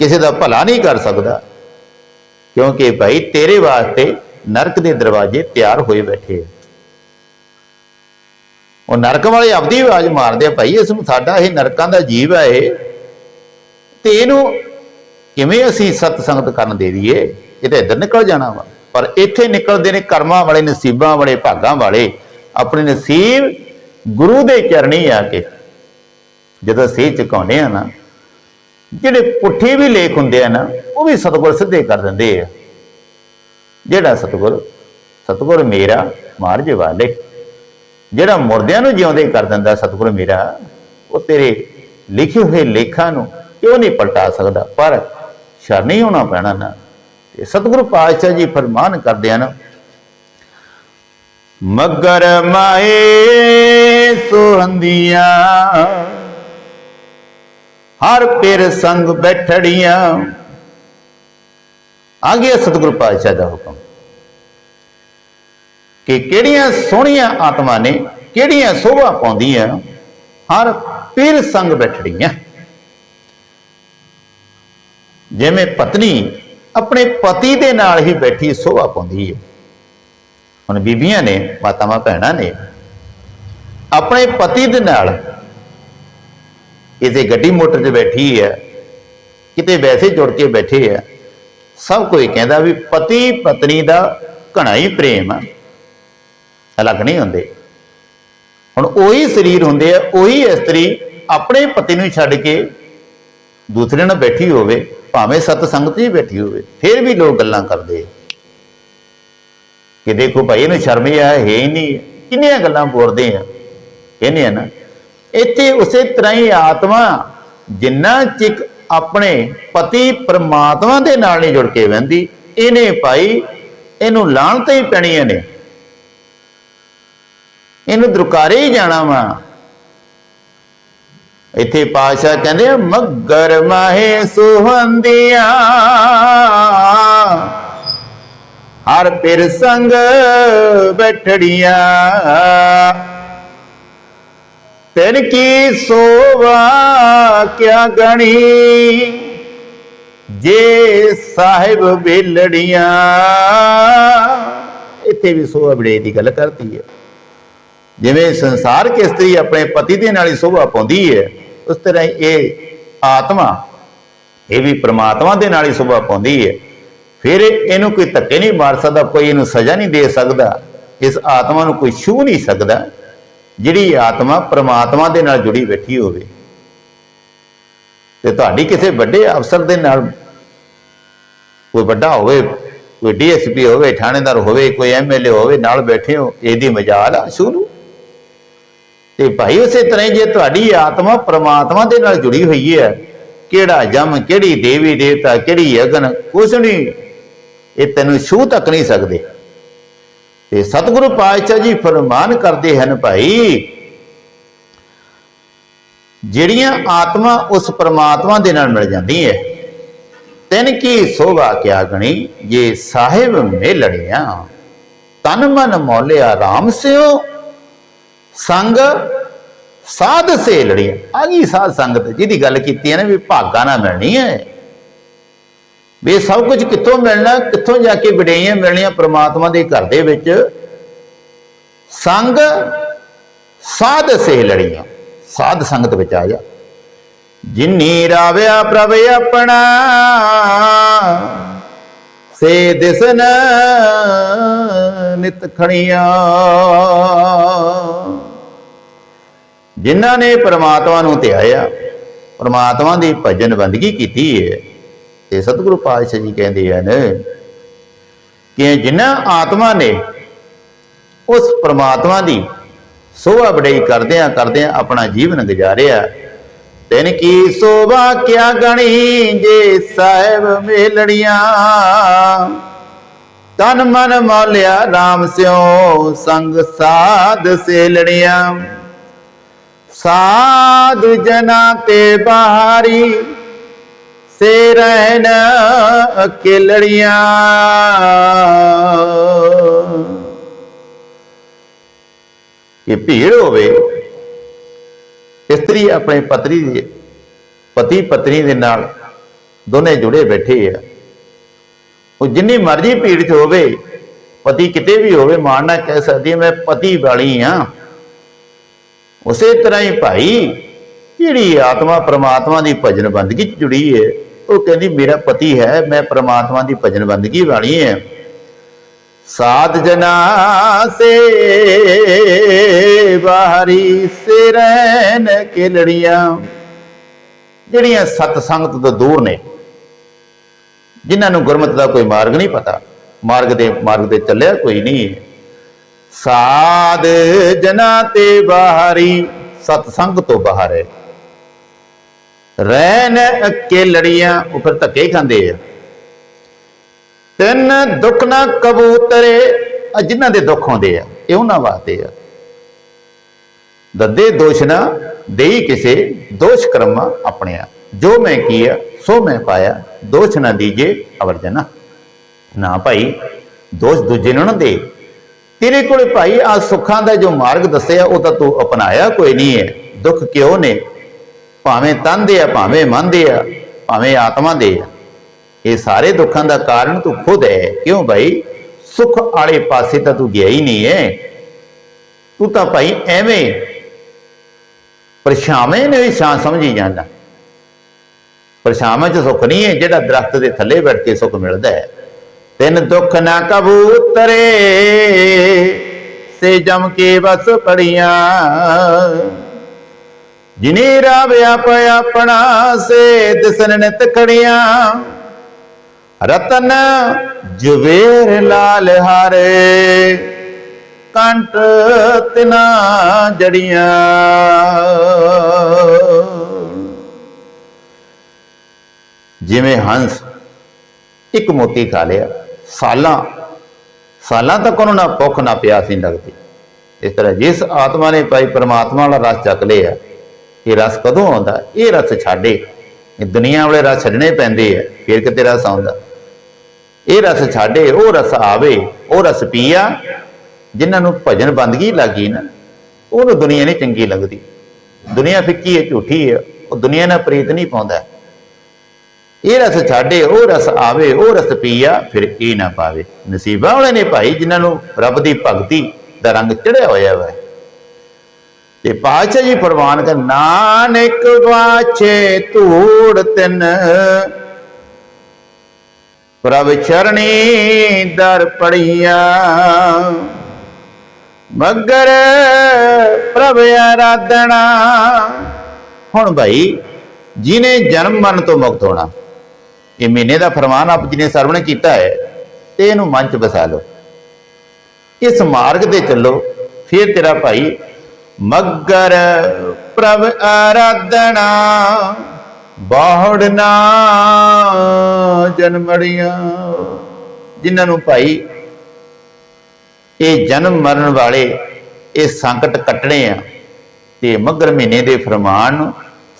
ਕਿਸੇ ਦਾ ਭਲਾ ਨਹੀਂ ਕਰ ਸਕਦਾ। ਕਿਉਂਕਿ ਭਾਈ ਤੇਰੇ ਵਾਸਤੇ ਨਰਕ ਦੇ ਦਰਵਾਜ਼ੇ ਤਿਆਰ ਹੋਏ ਬੈਠੇ ਆ। ਉਹ ਨਰਕ ਵਾਲੇ ਆਪਦੀ ਆਵਾਜ਼ ਮਾਰਦੇ ਆ, ਭਾਈ, ਇਸ ਨੂੰ ਸਾਡਾ ਇਹ ਨਰਕਾਂ ਦਾ ਜੀਵ ਹੈ ਇਹ। ਤੇ ਇਹਨੂੰ ਕਿਵੇਂ ਅਸੀਂ ਸਤ ਸੰਗਤ ਕਰਨ ਦੇ ਦਈਏ? ਇਹ ਤਾਂ ਇੱਧਰ ਨਿਕਲ ਜਾਣਾ ਵਾ। ਪਰ ਇੱਥੇ ਨਿਕਲਦੇ ਨੇ ਕਰਮਾਂ ਵਾਲੇ, ਨਸੀਬਾਂ ਵਾਲੇ, ਭਾਗਾਂ ਵਾਲੇ। ਆਪਣੇ ਨਸੀਬ ਗੁਰੂ ਦੇ ਚਰਨੀ ਆ ਕੇ। ਜਦੋਂ ਸੇ ਚੁਕਾਉਂਦੇ ਆ ਨਾ, ਜਿਹੜੇ ਪੁੱਠੇ ਵੀ ਲੇਖ ਹੁੰਦੇ ਆ ਨਾ, ਉਹ ਵੀ ਸਤਿਗੁਰ ਸਿੱਧੇ ਕਰ ਦਿੰਦੇ ਆ। ਜਿਹੜਾ ਸਤਿਗੁਰ ਸਤਿਗੁਰ ਮੇਰਾ ਮਾਰਜ ਵਾਲੇ। ਜਿਹੜਾ ਮੁਰਦਿਆਂ ਨੂੰ ਜਿਉਂਦੇ ਕਰ ਦਿੰਦਾ ਸਤਿਗੁਰ ਮੇਰਾ, ਉਹ ਤੇਰੇ ਲਿਖੇ ਹੋਏ ਲੇਖਾਂ ਨੂੰ ਕਿਉਂ ਨਹੀਂ ਪਲਟਾ ਸਕਦਾ, ਪਰ ਸ਼ਰਨੀ ਹੋਣਾ ਪੈਣਾ ਨਾ। ਤੇ ਸਤਿਗੁਰੂ ਪਾਤਸ਼ਾਹ ਜੀ ਫਰਮਾਨ ਕਰਦੇ ਹਨ, ਮਗਰ ਮਾਏ ਸੁਹੰਦੀਆਂ, ਹਰ ਪਿਰ ਸੰਗ ਬੈਠੜੀਆਂ। ਆ ਗਿਆ ਸਤਿਗੁਰੂ ਪਾਤਸ਼ਾਹ ਦਾ ਹੁਕਮ ਕਿ ਕਿਹੜੀਆਂ ਸੋਹਣੀਆਂ ਆਤਮਾ ਨੇ, ਕਿਹੜੀਆਂ ਸੋਭਾ ਪਾਉਂਦੀਆਂ, ਹਰ ਪੀਰ ਸੰਗ ਬੈਠੜੀਆਂ। ਜਿਵੇਂ ਪਤਨੀ ਆਪਣੇ ਪਤੀ ਦੇ ਨਾਲ ਹੀ ਬੈਠੀ ਸੋਭਾ ਪਾਉਂਦੀ ਹੈ। ਹੁਣ ਬੀਬੀਆਂ ਨੇ, ਮਾਤਾਵਾਂ ਭੈਣਾਂ ਨੇ ਆਪਣੇ ਪਤੀ ਦੇ ਨਾਲ ਕਿਤੇ ਗੱਡੀ ਮੋਟਰ 'ਚ ਬੈਠੀ ਹੈ, ਕਿਤੇ ਵੈਸੇ ਜੁੜ ਕੇ ਬੈਠੇ ਆ ਸਭ ਕੋਈ ਕਹਿੰਦਾ ਵੀ ਪਤੀ ਪਤਨੀ ਦਾ ਘਣਾ ਹੀ ਪ੍ਰੇਮ ਆ। ਅਲੱਗ ਨਹੀਂ ਹੁੰਦੇ। ਹੁਣ ਉਹੀ ਸਰੀਰ ਹੁੰਦੇ ਆ, ਉਹੀ ਇਸਤਰੀ ਆਪਣੇ ਪਤੀ ਨੂੰ ਛੱਡ ਕੇ ਦੂਸਰੇ ਨਾਲ ਬੈਠੀ ਹੋਵੇ, ਭਾਵੇਂ ਸਤ ਸੰਗਤ ਹੀ ਬੈਠੀ ਹੋਵੇ, ਫਿਰ ਵੀ ਲੋਕ ਗੱਲਾਂ ਕਰਦੇ ਕਿ ਦੇਖੋ ਭਾਈ, ਇਹਨੂੰ ਸ਼ਰਮ ਹੀ ਆ ਹੈ ਹੀ ਨਹੀਂ। ਕਿੰਨੀਆਂ ਗੱਲਾਂ ਬੋਲਦੇ ਆ। ਕਹਿੰਦੇ ਆ ਨਾ, ਇੱਥੇ ਉਸੇ ਤਰ੍ਹਾਂ ਹੀ ਆਤਮਾ, ਜਿੰਨਾ ਚਿਕ ਆਪਣੇ ਪਤੀ ਪਰਮਾਤਮਾ ਦੇ ਨਾਲ ਨਹੀਂ ਜੁੜ ਕੇ ਵਹਿੰਦੀ, ਇਹਨੇ ਭਾਈ, ਇਹਨੂੰ ਲਾਣ ਤੇ ਹੀ ਪੈਣੀਆਂ ਨੇ। ਇਹਨੂੰ ਦੁਰਕਾਰੇ ਹੀ ਜਾਣਾ ਵਾ। ਇੱਥੇ ਪਾਸ਼ਾ ਕਹਿੰਦੇ ਆ, ਮੱਗਰ ਮਾਹੇ ਸੁਹੰਦੀਆਂ। ਹਰ ਪਿਰ ਸੰਗ ਬੈਠੜੀਆਂ। ਤੈਨ ਕੀ ਸੋਵਾ ਕਿਆ ਗਣੀ? ਜੇ ਸਾਹਿਬ ਵੇਲੜੀਆਂ। ਇੱਥੇ ਵੀ ਸੋਭਾ ਬੜੇ ਦੀ ਗੱਲ ਕਰਦੀ ਹੈ। ਜਿਵੇਂ ਸੰਸਾਰ ਕੇ ਇਸਤਰੀ ਆਪਣੇ ਪਤੀ ਦੇ ਨਾਲ ਹੀ ਸੋਭਾ ਪਾਉਂਦੀ ਹੈ ਉਸ ਤਰ੍ਹਾਂ ਹੀ ਇਹ ਆਤਮਾ, ਇਹ ਵੀ ਪ੍ਰਮਾਤਮਾ ਦੇ ਨਾਲ ਹੀ ਸੋਭਾ ਪਾਉਂਦੀ ਹੈ। ਫਿਰ ਇਹਨੂੰ ਕੋਈ ਧੱਕੇ ਨਹੀਂ ਮਾਰ ਸਕਦਾ, ਕੋਈ ਇਹਨੂੰ ਸਜ਼ਾ ਨਹੀਂ ਦੇ ਸਕਦਾ। ਇਸ ਆਤਮਾ ਨੂੰ ਕੋਈ ਛੂ ਨਹੀਂ ਸਕਦਾ, ਜਿਹੜੀ ਆਤਮਾ ਪ੍ਰਮਾਤਮਾ ਦੇ ਨਾਲ ਜੁੜੀ ਬੈਠੀ ਹੋਵੇ। ਤੇ ਤੁਹਾਡੀ ਕਿਸੇ ਵੱਡੇ ਅਫਸਰ ਦੇ ਨਾਲ ਕੋਈ ਵੱਡਾ ਹੋਵੇ, ਕੋਈ ਡੀਐਸਪੀ ਹੋਵੇ, ਥਾਣੇਦਾਰ ਹੋਵੇ, ਕੋਈ ਐਮਐਲਏ ਹੋਵੇ, ਨਾਲ ਬੈਠੇ ਹੋ, ਇਹਦੀ ਮਜਾਲ ਆ ਸ਼ੁਰੂ ਤੇ ਭਾਈ ਉਸੇ ਤਰ੍ਹਾਂ ਜੇ ਤੁਹਾਡੀ ਆਤਮਾ ਪ੍ਰਮਾਤਮਾ ਦੇ ਨਾਲ ਜੁੜੀ ਹੋਈ ਹੈ, ਕਿਹੜਾ ਜਮ, ਕਿਹੜੀ ਦੇਵੀ ਦੇਵਤਾ, ਕਿਹੜੀ ਅਗਨ, ਕੁਛ ਨਹੀਂ ਇਹ ਤੈਨੂੰ ਛੂ ਤੱਕ ਨਹੀਂ ਸਕਦੇ। ਤੇ ਸਤਿਗੁਰੂ ਪਾਤਸ਼ਾਹ ਜੀ ਫਰਮਾਨ ਕਰਦੇ ਹਨ ਭਾਈ, ਜਿਹੜੀਆਂ ਆਤਮਾ ਉਸ ਪ੍ਰਮਾਤਮਾ ਦੇ ਨਾਲ ਮਿਲ ਜਾਂਦੀ ਹੈ, ਤਿਨ ਕੀ ਸੋਭਾ ਕਿਆ ਗਣੀ, ਜੇ ਸਾਹਿਬ ਮੇਲੜੀਆਂ ਤਨ ਮਨ ਮੌਲਿਆ ਰਾਮ ਸਿਓ ਸੰਗ ਸਾਧ ਸੇ ਲੜੀ ਆ ਗਈ ਸਾਧ ਸੰਗਤ ਜਿਹਦੀ ਗੱਲ ਕੀਤੀ ਹੈ ਨਾ ਵੀ ਭਾਗਾ ਨਾ ਮਿਲਣੀ ਹੈ। ਵੀ ਸਭ ਕੁਝ ਕਿੱਥੋਂ ਮਿਲਣਾ, ਕਿੱਥੋਂ ਜਾ ਕੇ ਵਡਿਆਈਆਂ ਮਿਲਣੀਆਂ ਪ੍ਰਮਾਤਮਾ ਦੇ ਘਰ ਦੇ ਵਿੱਚ। ਸੰਗ ਸਾਧ ਸੇ ਲੜੀਆਂ ਸਾਧ ਸੰਗਤ ਵਿੱਚ ਆ ਜਾ। ਜਿਨੀ ਰਾਵਿਆ ਪ੍ਰਭ ਆਪਣਾ, ਸੇ ਦਿਸਨ ਨਿਤ ਖਣੀਆਂ। ਜਿਨ੍ਹਾਂ ਨੇ ਪ੍ਰਮਾਤਮਾ ਨੂੰ ਧਿਆਇਆ ਪ੍ਰਮਾਤਮਾ ਦੀ ਭਜਨ ਬੰਦਗੀ ਕੀਤੀ ਹੈ ਤੇ ਸਤਿਗੁਰੂ ਪਾਤਸ਼ਾਹ ਜੀ ਕਹਿੰਦੇ ਹਨ ਕਿ ਜਿਨ੍ਹਾਂ ਆਤਮਾ ਨੇ ਉਸ ਪ੍ਰਮਾਤਮਾ ਦੀ ਸੋਭਾ ਬੜਾਈ ਕਰਦਿਆਂ ਕਰਦਿਆਂ ਆਪਣਾ ਜੀਵਨ ਗੁਜ਼ਾਰਿਆ, ਤਿਨ ਕੀ ਸੋਭਾ ਕਿਆ ਗਣੀ ਜੇ ਸਾਹਿਬ ਮੇਲੜੀਆਂ ਤਨ ਮਨ ਮੌਲਿਆ RAM ਸਿਓ ਸੰਗ ਸਾਧ ਸੇ ਸਾਧ ਜਨਾ ਤੇ ਬਾਹਰੀ ਸੇ ਰਹਿਣ ਅਕੇਲੜੀਆਂ। ਇਹ ਭੀੜ ਹੋਵੇ, ਇਸਤਰੀ ਆਪਣੇ ਪਤਨੀ ਦੇ, ਪਤੀ ਪਤਨੀ ਦੇ ਨਾਲ ਦੋਨੇ ਜੁੜੇ ਬੈਠੇ ਆ। ਉਹ ਜਿੰਨੀ ਮਰਜ਼ੀ ਭੀੜ ਚ ਹੋਵੇ, ਪਤੀ ਕਿਤੇ ਵੀ ਹੋਵੇ ਮਾਰਨਾ ਕਹਿ ਸਕਦੀ ਹੈ ਮੈਂ ਪਤੀ ਵਾਲੀ ਆ। ਉਸੇ ਤਰ੍ਹਾਂ ਹੀ ਭਾਈ, ਜਿਹੜੀ ਆਤਮਾ ਪ੍ਰਮਾਤਮਾ ਦੀ ਭਜਨ ਬੰਦਗੀ ਚ ਜੁੜੀ ਹੈ ਉਹ ਕਹਿੰਦੀ ਮੇਰਾ ਪਤੀ ਹੈ, ਮੈਂ ਪ੍ਰਮਾਤਮਾ ਦੀ ਭਜਨ ਬੰਦਗੀ ਵਾਲੀ ਹੈ ਸਾਧ ਜਨਾ ਸੇ ਬਾਹਰੀ ਸੇ ਰਹਿਣ ਲੜੀਆਂ ਜਿਹੜੀਆਂ ਸਤ ਸੰਗਤ ਤੋਂ ਦੂਰ ਨੇ, ਜਿਨ੍ਹਾਂ ਨੂੰ ਗੁਰਮਤਿ ਦਾ ਕੋਈ ਮਾਰਗ ਨਹੀਂ ਪਤਾ, ਮਾਰਗ ਦੇ, ਮਾਰਗ ਤੇ ਚੱਲਿਆ ਕੋਈ ਨਹੀਂ। ਸਾਧ ਜਨਾ ਤੇ ਬਾਹਰੀ ਸਤ ਸੰਗ ਤੋਂ ਬਾਹਰ ਹੈ। ਰਹਿਣ ਅੱਕੇ ਲੜੀਆਂ, ਉਹ ਧੱਕੇ ਖਾਂਦੇ ਆ। ਤਿੰਨ ਦੁੱਖ ਨਾ ਕਬੂਤਰੇ ਆ ਜਿਨ੍ਹਾਂ ਦੇ ਦੁੱਖ ਆਉਂਦੇ ਆ, ਇਹ ਉਹਨਾਂ ਵਾਸਤੇ ਆ। ਦੱਦੇ ਦੋਸ਼ ਨਾ ਦੇਈ ਕਿਸੇ, ਦੋਸ਼ ਕਰਮਾ ਆਪਣਿਆ ਜੋ ਮੈਂ ਕੀਆ, ਸੋ ਮੈਂ ਪਾਇਆ, ਦੋਸ਼ ਨਾ ਦੀਜੇ ਅਵਰਜਨਾ। ਨਾ ਭਾਈ, ਦੋਸ਼ ਦੂਜੇ ਨੂੰ ਨਾ ਦੇ। ਤੇਰੇ ਕੋਲ ਭਾਈ ਆ ਸੁੱਖਾਂ ਦਾ ਜੋ ਮਾਰਗ ਦੱਸਿਆ, ਉਹ ਤਾਂ ਤੂੰ ਅਪਣਾਇਆ ਕੋਈ ਨਹੀਂ ਹੈ ਦੁੱਖ ਕਿਉਂ ਨੇ? ਭਾਵੇਂ ਤਨ ਦੇ ਆ, ਭਾਵੇਂ ਮਨ ਦੇ ਆ, ਭਾਵੇਂ ਆਤਮਾ ਦੇ ਆ। ਇਹ ਸਾਰੇ ਦੁੱਖਾਂ ਦਾ ਕਾਰਨ ਤੂੰ ਖੁਦ ਹੈ। ਕਿਉਂ ਭਾਈ? ਸੁੱਖ ਵਾਲੇ ਪਾਸੇ ਤਾਂ ਤੂੰ ਗਿਆ ਹੀ ਨਹੀਂ ਹੈ ਤੂੰ ਤਾਂ ਭਾਈ ਐਵੇਂ ਪਰਛਾਵੇਂ ਨੇ ਵੀ ਛਾਂ ਸਮਝੀ ਜਾਂਦਾ। ਪਰਛਾਵਾਂ 'ਚ ਸੁੱਖ ਨਹੀਂ ਹੈ ਜਿਹੜਾ ਦਰਖਤ ਦੇ ਥੱਲੇ ਬੈਠ ਕੇ ਸੁੱਖ ਮਿਲਦਾ ਹੈ। ਤਿੰਨ ਦੁੱਖ ਨਾ ਕਬੂਤਰੇ ਸੇ ਜਮ ਕੇ ਬਸ ਪੜੀਆਂ। ਜਿਨੇ ਰਾਵਿਆ ਪਿਆ ਆਪਣਾ ਸੇ ਦਿਸਨ ਨਿਤ ਖੜੀਆਂ। ਰਤਨ ਜਵੇਰ ਲਾਲ ਹਾਰੇ ਕੰਟ ਤਿਨਾ ਜੜੀਆਂ। ਜਿਵੇਂ ਹੰਸ ਇੱਕ ਮੋਤੀ ਖਾ ਲਿਆ। ਸਾਲਾਂ ਸਾਲਾਂ ਤੱਕ ਉਹਨੂੰ ਨਾ ਭੁੱਖ ਨਾ ਪਿਆਸ ਨਹੀਂ ਲੱਗਦੀ। ਇਸ ਤਰ੍ਹਾਂ ਜਿਸ ਆਤਮਾ ਨੇ ਭਾਈ ਪਰਮਾਤਮਾ ਵਾਲਾ ਰਸ ਚੱਕ ਲਿਆ, ਇਹ ਰਸ ਕਦੋਂ ਆਉਂਦਾ? ਇਹ ਰਸ ਛੱਡੇ। ਇਹ ਦੁਨੀਆ ਵਾਲੇ ਰਸ ਛੱਡਣੇ ਪੈਂਦੇ ਆ, ਫਿਰ ਕਿਤੇ ਰਸ ਆਉਂਦਾ? ਇਹ ਰਸ ਛੱਡੇ, ਉਹ ਰਸ ਆਵੇ, ਉਹ ਰਸ ਪੀਆ, ਜਿਨ੍ਹਾਂ ਨੂੰ ਭਜਨ ਬੰਦਗੀ ਲੱਗੀ ਨਾ, ਉਹਨੂੰ ਦੁਨੀਆ ਨਹੀਂ ਚੰਗੀ ਲੱਗਦੀ। ਦੁਨੀਆ ਫਿੱਕੀ ਹੈ? ਝੂਠੀ ਹੈ। ਉਹ ਦੁਨੀਆ ਨਾਲ ਪ੍ਰੀਤ ਨਹੀਂ ਪਾਉਂਦਾ। ਇਹ ਰਸ ਛਾੜੇ ਉਹ ਰਸ ਆਵੇ, ਉਹ ਰਸ ਪੀਆ, ਫਿਰ ਇਹ ਨਾ ਪਾਵੇ। ਨਸੀਬਾਂ ਵਾਲੇ ਨੇ ਭਾਈ, ਜਿਨ੍ਹਾਂ ਨੂੰ ਰੱਬ ਦੀ ਭਗਤੀ ਦਾ ਰੰਗ ਚੜਿਆ ਹੋਇਆ ਵਾ। ਤੇ ਪਾਤਸ਼ਾਹ ਜੀ ਫਰਮਾਨ ਕਰ ਨਾਨਕ ਵਾਛੇ ਧੂੜ ਤਿੰਨ। ਪ੍ਰਭ ਚਰਣੀ ਦਰ ਪੜੀਆਂ ਮਗਰ ਪ੍ਰਭ ਆਰਾਧਣਾ ਹੁਣ ਭਾਈ, ਜਿਨੇ ਜਨਮ ਮਰਨ ਤੋਂ ਮੁਕਤ ਹੋਣਾ ਇਹ ਮਹੀਨੇ ਦਾ ਫਰਮਾਨ ਆਪ ਜੀ ਨੇ ਸਰਵਣ ਕੀਤਾ ਹੈ, ਤੇ ਇਹਨੂੰ ਮਨ ਚ ਬਸਾ ਲਓ। ਇਸ ਮਾਰਗ ਤੇ ਚੱਲੋ, ਫਿਰ ਤੇਰਾ ਭਾਈ ਮਗਰ ਪ੍ਰਭ ਆਰਾਧਨਾ ਬਾਹੜਨਾ ਜਨਮੜੀਆਂ ਜਿਨ੍ਹਾਂ ਨੂੰ ਭਾਈ ਇਹ ਜਨਮ ਮਰਨ ਵਾਲੇ ਇਹ ਸੰਕਟ ਕੱਟਣੇ ਆ, ਤੇ ਮਗਰ ਮਹੀਨੇ ਦੇ ਫਰਮਾਨ ਨੂੰ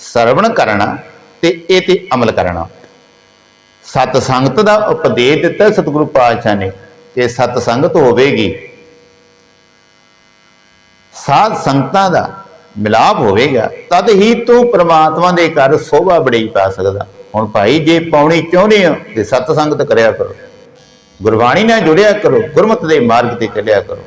ਸਰਵਣ ਕਰਨਾ ਤੇ ਇਹ ਤੇ ਅਮਲ ਕਰਨਾ। ਸਤ ਸੰਗਤ ਦਾ ਉਪਦੇਸ਼ ਦਿੱਤਾ ਸਤਿਗੁਰੂ ਪਾਤਸ਼ਾਹ ਨੇ ਕਿ ਸਤ ਸੰਗਤ ਹੋਵੇਗੀ। ਸਾਧ ਸੰਗਤਾਂ ਦਾ ਮਿਲਾਪ ਹੋਵੇਗਾ, ਤਦ ਹੀ ਤੂੰ ਪ੍ਰਮਾਤਮਾ ਦੇ ਘਰ ਸੋਭਾ ਬੜੀ ਪਾ ਸਕਦਾ। ਹੁਣ ਭਾਈ, ਜੇ ਪਾਉਣੀ ਚਾਹੁੰਦੇ ਹੋ, ਤੇ ਸਤ ਸੰਗਤ ਕਰਿਆ ਕਰੋ। ਗੁਰਬਾਣੀ ਨਾਲ ਜੁੜਿਆ ਕਰੋ, ਗੁਰਮਤਿ ਦੇ ਮਾਰਗ ਤੇ ਚੱਲਿਆ ਕਰੋ।